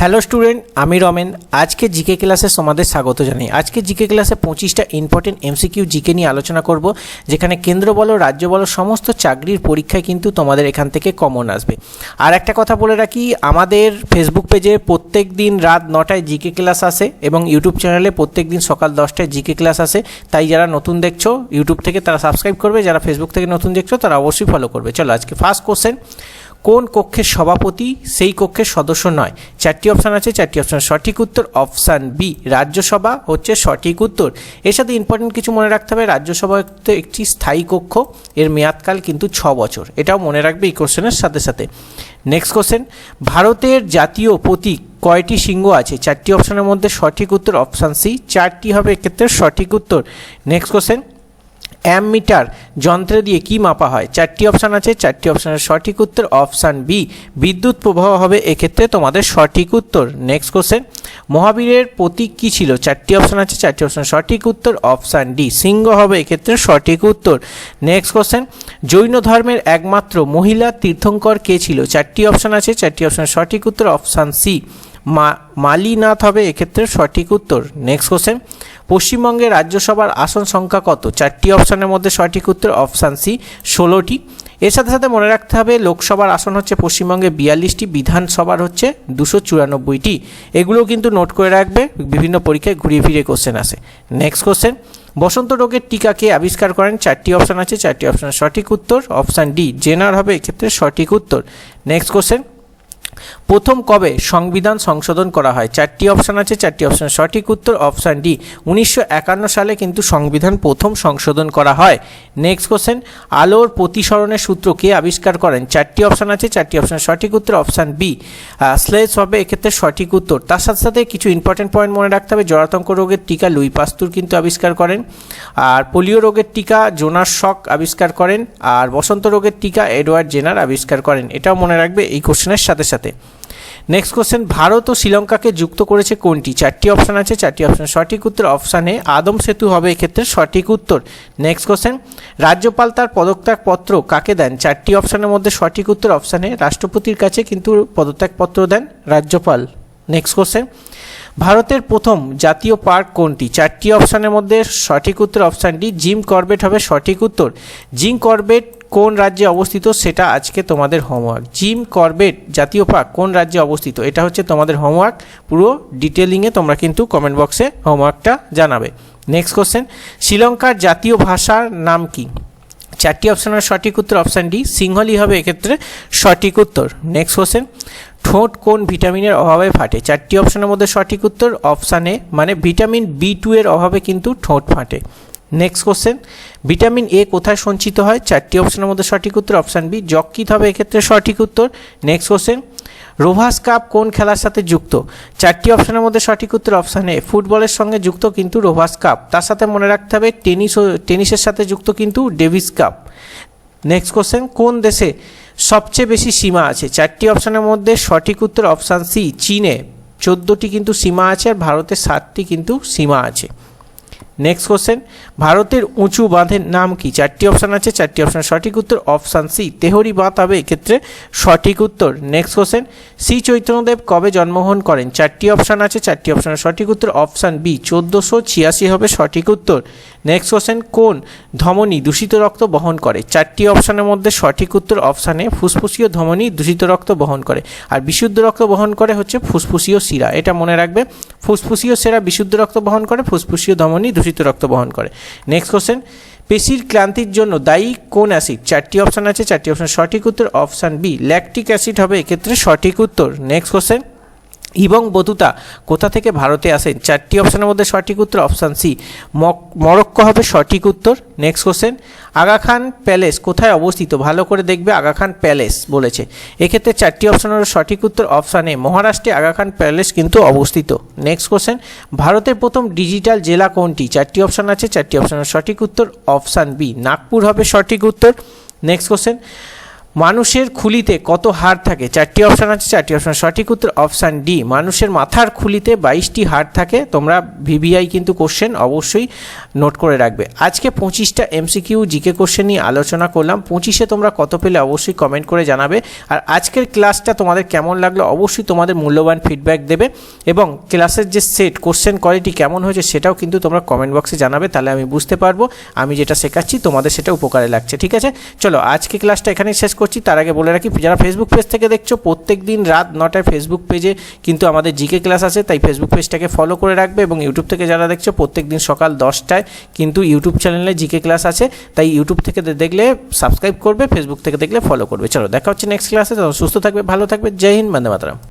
Hello student, আমি রমেন। আজকে GK ক্লাসে তোমাদের স্বাগত জানাই। আজকে জিকে ক্লাসে পঁচিশটা ইম্পর্টেন্ট এমসিকিউ জিকে নিয়ে আলোচনা করব, যেখানে কেন্দ্র বলো রাজ্য বলো সমস্ত চাকরির পরীক্ষায় কিন্তু তোমাদের এখান থেকে কমন আসবে। আর একটা কথা বলে রাখি, আমাদের ফেসবুক পেজে প্রত্যেক দিন রাত নটায় জিকে ক্লাস আসে এবং ইউটিউব চ্যানেলে প্রত্যেক দিন সকাল দশটায় জিকে ক্লাস আসে। তাই যারা নতুন দেখছ ইউটিউব থেকে তারা সাবস্ক্রাইব করবে, যারা ফেসবুক থেকে নতুন দেখছ, তারা অবশ্যই ফলো করবে। চলো আজকে ফার্স্ট কোশ্চেন কোন কক্ষের সভাপতি সেই কক্ষের সদস্য নয়? চারটি অপশান আছে, চারটি অপশান সঠিক উত্তর অপশান বি রাজ্যসভা হচ্ছে সঠিক উত্তর। এর সাথে ইম্পর্টেন্ট কিছু মনে রাখতে হবে, রাজ্যসভা হচ্ছে একটি স্থায়ী কক্ষ, এর মেয়াদকাল কিন্তু ছ বছর। এটাও মনে রাখবে এই কোশ্চেনের সাথে সাথে। নেক্সট কোশ্চেন ভারতের জাতীয় প্রতীক কয়টি সিংহ আছে? চারটি অপশানের মধ্যে সঠিক উত্তর অপশান সি চারটি হবে এক্ষেত্রে সঠিক উত্তর। নেক্সট কোশ্চেন অ্যামমিটার যন্ত্র দিয়ে কি মাপা হয়? চারটি অপশান আছে, চারটি অপশানের সঠিক উত্তর, অপশান বি, বিদ্যুৎ প্রবাহ হবে, এক্ষেত্রে তোমাদের সঠিক উত্তর। নেক্সট কোশ্চেন মহাবীরের প্রতীক কী ছিল? চারটি অপশান আছে, চারটি অপশান সঠিক উত্তর, অপশান ডি, সিংহ হবে, এক্ষেত্রে সঠিক উত্তর। নেক্সট কোশ্চেন জৈন ধর্মের একমাত্র মহিলা তীর্থঙ্কর কে ছিল? চারটি অপশান আছে, চারটি অপশানের সঠিক উত্তর, অপশান সি। মালিনাথ হবে এক্ষেত্রে সঠিক উত্তর। নেক্সট কোশ্চেন পশ্চিমবঙ্গের রাজ্যসভার আসন সংখ্যা কত? চারটি অপশানের মধ্যে সঠিক উত্তর অপশান সি, ষোলোটি। এর সাথে সাথে মনে রাখতে হবে, লোকসভার আসন হচ্ছে পশ্চিমবঙ্গে বিয়াল্লিশটি, বিধানসভার হচ্ছে দুশো চুরানব্বইটি। এগুলোও কিন্তু নোট করে রাখবে, বিভিন্ন পরীক্ষায় ঘুরিয়ে ফিরে কোশ্চেন আসে। নেক্সট কোশ্চেন বসন্ত রোগের টিকা কে আবিষ্কার করেন? চারটি অপশান আছে, চারটি অপশানের সঠিক উত্তর। অপশান ডি, জেনার হবে এক্ষেত্রে সঠিক উত্তর। নেক্সট কোশ্চেন প্রথম কবে সংবিধান সংশোধন করা হয়? চারটি অপশান আছে, চারটি অপশান সঠিক উত্তর অপশান ডি উনিশশো একান্ন সালে কিন্তু সংবিধান প্রথম সংশোধন করা হয়। নেক্সট কোশ্চেন আলোর প্রতিসরণের সূত্র কে আবিষ্কার করেন? চারটি অপশান আছে, চারটি অপশান সঠিক উত্তর অপশান বি স্লেজ হবে এক্ষেত্রে সঠিক উত্তর। তার সাথে সাথে কিছু ইম্পর্টেন্ট পয়েন্ট মনে রাখতে হবে। জরাতঙ্ক রোগের টিকা লুই পাস্তুর কিন্তু আবিষ্কার করেন। আর পোলিও রোগের টিকা জোনাস শক আবিষ্কার করেন। আর বসন্ত রোগের টিকা এডওয়ার্ড জেনার আবিষ্কার করেন। এটাও মনে রাখবে এই কোশ্চেনের সাথে সাথে। নেক্সট কোশ্চেন ভারত ও শ্রীলঙ্কাকে যুক্ত করেছে কোনটি? চারটি অপশান আছে, চারটি অপশান সঠিক উত্তর অপশানে আদম সেতু হবে, এক্ষেত্রে সঠিক উত্তর। নেক্সট কোশ্চেন রাজ্যপাল তার পদত্যাগপত্র কাকে দেন? চারটি অপশানের মধ্যে সঠিক উত্তর অপশানে রাষ্ট্রপতির কাছে কিন্তু পদত্যাগপত্র দেন রাজ্যপাল। নেক্সট কোশ্চেন ভারতের প্রথম জাতীয় পার্ক কোনটি? চারটি অপশানের মধ্যে সঠিক উত্তর অপশান ডি, জিম করবেট হবে সঠিক উত্তর। জিম করবেট কোন রাজ্যে অবস্থিত সেটা আজকে তোমাদের হোমওয়ার্ক জিম করবেট জাতীয় পার্ক কোন রাজ্যে অবস্থিত? এটা হচ্ছে তোমাদের হোমওয়ার্ক পুরো ডিটেলিংয়ে তোমরা কিন্তু কমেন্ট বক্সে হোমওয়ার্কটা জানাবে। নেক্সট কোশ্চেন শ্রীলঙ্কার জাতীয় ভাষার নাম কি? চারটি অপশানের সঠিক উত্তর অপশান ডি সিংহলি হবে এক্ষেত্রে সঠিক উত্তর। নেক্সট কোশ্চেন ঠোঁট কোন ভিটামিনের অভাবে ফাটে? চারটি অপশানের মধ্যে সঠিক উত্তর অপশানে মানে ভিটামিন বি টু এর অভাবে কিন্তু ঠোঁট ফাটে। নেক্সট কোশ্চেন ভিটামিন এ কোথায় সঞ্চিত হয়? চারটি অপশানের মধ্যে সঠিক উত্তর অপশান বি যকৃত হবে এক্ষেত্রে সঠিক উত্তর। নেক্সট কোশ্চেন রোভাস কাপ কোন খেলার সাথে যুক্ত? চারটি অপশানের মধ্যে সঠিক উত্তর অপশান এ ফুটবলের সঙ্গে যুক্ত কিন্তু রোভাস কাপ তার সাথে মনে রাখতে হবে টেনিস টেনিসের সাথে যুক্ত কিন্তু ডেভিস কাপ নেক্সট কোশ্চেন কোন দেশে সবচেয়ে বেশি সীমা আছে? চারটি অপশানের মধ্যে সঠিক উত্তর অপশান সি চীনে। চোদ্দোটি কিন্তু সীমা আছে আর ভারতের সাতটি কিন্তু সীমা আছে। নেক্সট কোশ্চেন ভারতের উঁচু বাঁধের নাম কি? চারটি অপশান আছে, চারটি অপশান সঠিক উত্তর অপশান সি তেহরি বাঁধ হবে এক্ষেত্রে সঠিক উত্তর। নেক্সট কোশ্চেন শ্রী চৈতন্যদেব কবে জন্মগ্রহণ করেন? চারটি অপশান আছে, চারটি অপশানের সঠিক উত্তর অপশান বি চোদ্দোশো ছিয়াশি হবে সঠিক উত্তর। নেক্সট কোশ্চেন কোন ধমনী দূষিত রক্ত বহন করে? চারটি অপশানের মধ্যে সঠিক উত্তর অপশানে ফুসফুসীয় ধমনী দূষিত রক্ত বহন করে। আর বিশুদ্ধ রক্ত বহন করে হচ্ছে ফুসফুসীয় শিরা। এটা মনে রাখবে, ফুসফুসীয় সেরা বিশুদ্ধ রক্ত বহন করে, ফুসফুসীয় ধমনী দূষিত রক্ত বহন করে। নেক্সট কোশ্চেন পেশির ক্লান্তির জন্য দায়ী কোন অ্যাসিড চারটি অপশান আছে, চারটি অপশান সঠিক উত্তর অপশান বি ল্যাকটিক অ্যাসিড হবে এক্ষেত্রে সঠিক উত্তর। নেক্সট কোশ্চেন এবং বতুতা কোথা থেকে ভারতে আসেন? চারটি অপশানের মধ্যে সঠিক উত্তর অপশান সি মরক্কো হবে সঠিক উত্তর। Next question Aga Khan palace কোথায় অবস্থিত? ভালো করে দেখবে আগা খান প্যালেস বলেছে। এক্ষেত্রে চারটি অপশানের সঠিক উত্তর অপশান এ মহারাষ্ট্রে আগা খান প্যালেস কিন্তু অবস্থিত। নেক্সট কোশ্চেন ভারতের প্রথম ডিজিটাল জেলা কোনটি? চারটি অপশান আছে, চারটি অপশানের সঠিক উত্তর অপশান বি নাগপুর হবে সঠিক উত্তর। নেক্সট কোশ্চেন মানুষের খুলিতে কত হাড় থাকে? চারটি অপশান আছে, চারটি অপশান সঠিক উত্তর অপশান ডি মানুষের মাথার খুলিতে বাইশটি হাড় থাকে। তোমরা ভিভিআই কিন্তু কোশ্চেন অবশ্যই নোট করে রাখবে। আজকে পঁচিশটা এমসিকিউ জিকে কোশ্চেন নিয়ে আলোচনা করলাম। পঁচিশে তোমরা কত পেলে অবশ্যই কমেন্ট করে জানাবে। আর আজকের ক্লাসটা তোমাদের কেমন লাগল অবশ্যই তোমাদের মূল্যবান ফিডব্যাক দেবে। এবং ক্লাসের যে সেট কোশ্চেন কোয়ালিটি কেমন হয়েছে সেটাও কিন্তু তোমরা কমেন্ট বক্সে জানাবে। তাহলে আমি বুঝতে পারব। আমি যেটা শেখাচ্ছি তোমাদের সেটা উপকারে লাগছে। ঠিক আছে? চলো আজকে ক্লাসটা এখানেই শেষ করছি, তার আগে বলে রাখি, যারা ফেসবুক পেজ থেকে দেখছ প্রত্যেক দিন রাত নটায় ফেসবুক পেজে কিন্তু আমাদের জিকে ক্লাস আছে, তাই ফেসবুক পেজটাকে ফলো করে রাখবে এবং ইউটিউব থেকে যারা দেখছ প্রত্যেক দিন সকাল দশটায় কিন্তু ইউটিউব চ্যানেলে জিকে ক্লাস আছে, তাই ইউটিউব থেকে দেখলে সাবস্ক্রাইব করবে ফেসবুক থেকে দেখলে ফলো করবে। চলো, দেখা হচ্ছে নেক্সট ক্লাসে সুস্থ থাকবে, ভালো থাকবে, জয় হিন্দ, বন্দে মাতরম।